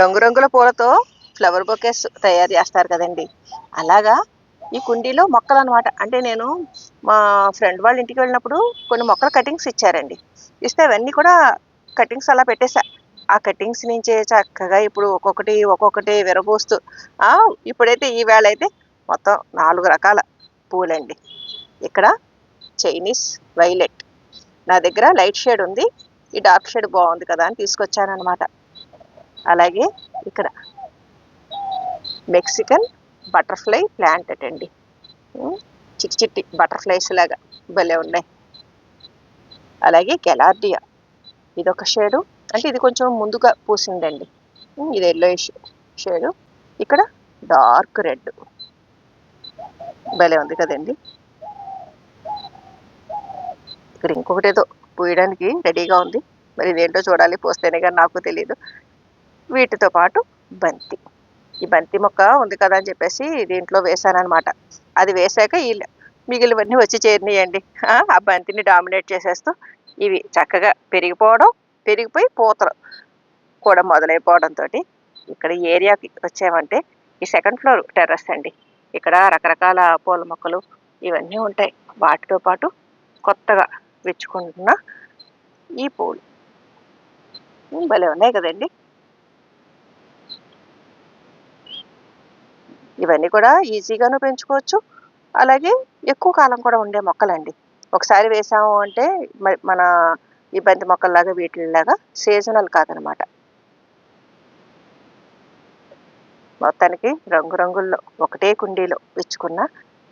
రంగురంగుల పూలతో flower bouquets తయారు చేస్తారు కదండి. అలాగా ఈ కుండీలో మొక్కలు అనమాట అంటే నేను మా ఫ్రెండ్ వాళ్ళ ఇంటికి వెళ్ళినప్పుడు కొన్ని మొక్కల కటింగ్స్ ఇచ్చారండి. ఇస్తే అవన్నీ కూడా కటింగ్స్ అలా పెట్టేశా ఆ కటింగ్స్ నుంచే చక్కగా ఇప్పుడు ఒక్కొక్కటి ఒక్కొక్కటి విరబూస్తూ ఇప్పుడైతే ఈ వేళ అయితే మొత్తం నాలుగు రకాల పూలండి. ఇక్కడ చైనీస్ వైలెట్. నా దగ్గర లైట్ షేడ్ ఉంది. ఈ డార్క్ షేడ్ బాగుంది కదా అని తీసుకొచ్చాను అనమాట అలాగే ఇక్కడ మెక్సికన్ బటర్ఫ్లై ప్లాంట్ అండి చిట్టి చిట్టి బటర్ఫ్లైస్ లాగా భలే ఉన్నాయి. అలాగే కెలార్డియా ఇదొక షేడు. అంటే ఇది కొంచెం ముందుగా పూసిందండి. ఇది ఎల్లో షేడు. ఇక్కడ డార్క్ రెడ్ భలే ఉంది కదండి. ఇక్కడ ఇంకొకటి ఏదో పూయడానికి రెడీగా ఉంది. మరి ఇదేంటో చూడాలి. పోస్తేనే కానీ నాకు తెలియదు వీటితో పాటు బంతి. ఈ బంతి మొక్క ఉంది కదా అని చెప్పేసి దీంట్లో వేశానమాట అది వేసాక ఈ మిగిలివన్నీ వచ్చి చేరినాయండి. ఆ ఆ బంతిని డామినేట్ చేసేస్తూ ఇవి చక్కగా పెరిగిపోవడం పెరిగిపోయి పూతలు కూడా మొదలైపోవడంతో ఇక్కడ ఈ ఏరియాకి వచ్చామంటే ఈ సెకండ్ ఫ్లోర్ టెర్రస్ అండి. ఇక్కడ రకరకాల పూల మొక్కలు ఇవన్నీ ఉంటాయి. వాటితో పాటు కొత్తగా విచ్చుకుంటున్న ఈ పూలు. భలే ఉన్నాయి కదండి. ఇవన్నీ కూడా ఈజీగాను పెంచుకోవచ్చు. అలాగే ఎక్కువ కాలం కూడా ఉండే మొక్కలండి. ఒకసారి వేసాము అంటే మన ఈ బంతి మొక్కల్లాగా వీటిలాగా సీజనల్ కాదనమాట. మొత్తానికి రంగురంగుల్లో ఒకటే కుండీలో ఇచ్చుకున్న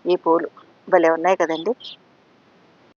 ఈ పూలు భలే ఉన్నాయి కదండి.